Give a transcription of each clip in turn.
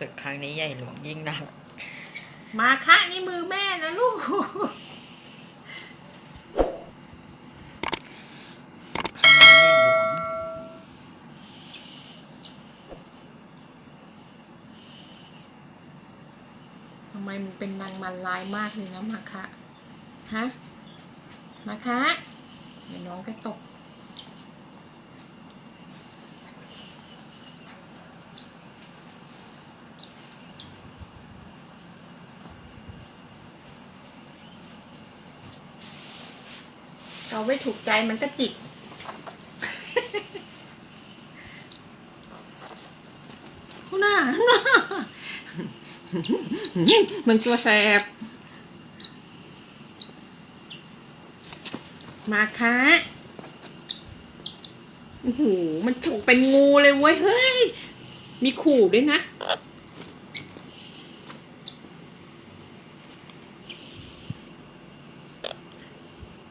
ศึกครั้งนี้ใหญ่หลวงยิ่งนัก มาคะนี่มือแม่นะลูก ครั้งนี้ใหญ่หลวง ทำไมมันเป็นนางมันลายมากเลยนะมาคะฮะ มาคะเดี๋ยวน้องก็ตก เราไม่ถูกใจมันก็จิก หน้าหน้ามันตัวแสบ มาคะโอ้โห มันฉกเป็นงูเลยเว้ย เฮ้ย มีขู่ด้วยนะ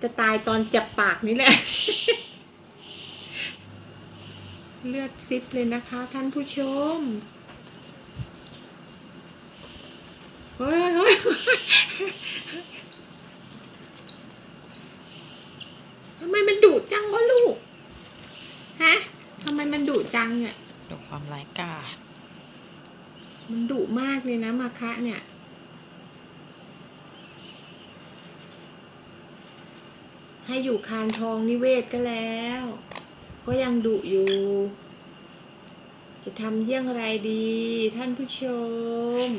จะตายตอนจับปากนี่แหละ เลือดซิปเลยนะคะ ท่านผู้ชม เฮ้ยเฮ้ยเฮ้ยทำไมมันดุจังวะลูก ฮะทำไมมันดุจังเนี่ยดูความร้ายกาจมันดุมากเลยนะมาคะเนี่ย ให้อยู่คานทองนิเวศก็แล้ว ก็ยังดุอยู่ จะทำเยี่ยงไรดีท่านผู้ชม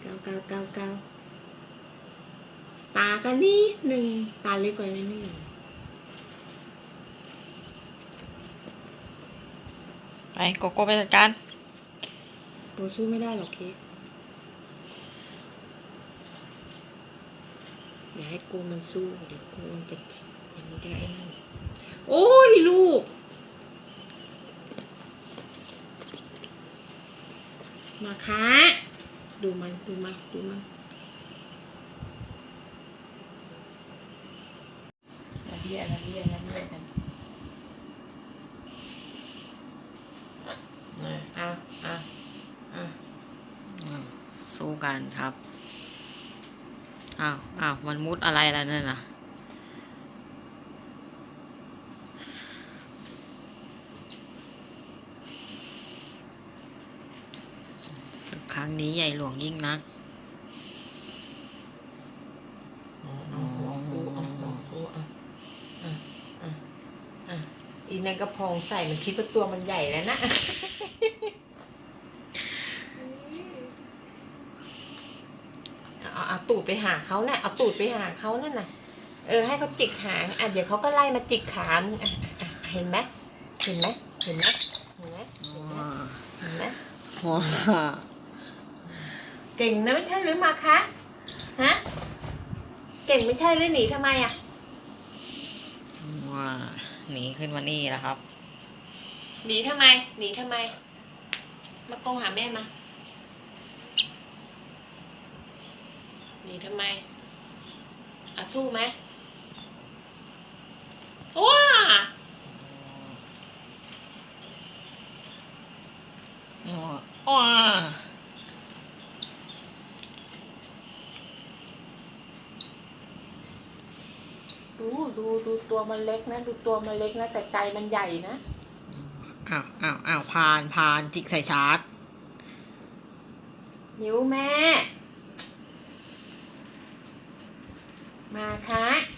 เกาเกาเกาเกาตากันนี่หนึ่งตาเล็กกว่านิดนึงไปโกโก้ไปจัดการตัวสู้ไม่ได้หรอกเค้ก อย่าให้กูมันสู้เดี๋ยวกูจะยังไม่ไอ้นั่นโอ้ยลูก มาคะดูมันดูมันดูมันละเบียละเบียละเบียกันอะอะอะอืมสู้กันครับ อ้าวอ้าวมันมุดอะไรล้วนั่นน่ะศึกครั้งนี้ใหญ่หลวงยิ่งนักเอาหัวฟูเอาหัวฟูเอาอะอะอะอีนั่นก็พองใส่มันคิดว่าตัวมันใหญ่แล้วนะ เอาเอา ตูดไปหาเขาน่ะเอาตูดไปหาเขานั่นน่ะ เออให้เขาจิกหางอะเดี๋ยวเขาก็ไล่มาจิกขามึงอะอะอะเห็นไหมเห็นไหมเห็นไหมเห็นไหมเห็นไหมเก่งนะไม่ใช่หรือมาคะฮะเก่งไม่ใช่หรือหนีทำไมอะว้าหนีขึ้นมานี่แล้วครับ หนีทำไม หนีทำไม มาโกงหาแม่มา หนีทำไมอะสู้ไหมว้าว้าดูดูดูตัวมันเล็กนะ ดูตัวมันเล็กนะ แต่ใจมันใหญ่นะอ้าวอ้าวอ้าวพานพานจิกใส่ชาร์จนิ้วแม่ มาค่ะ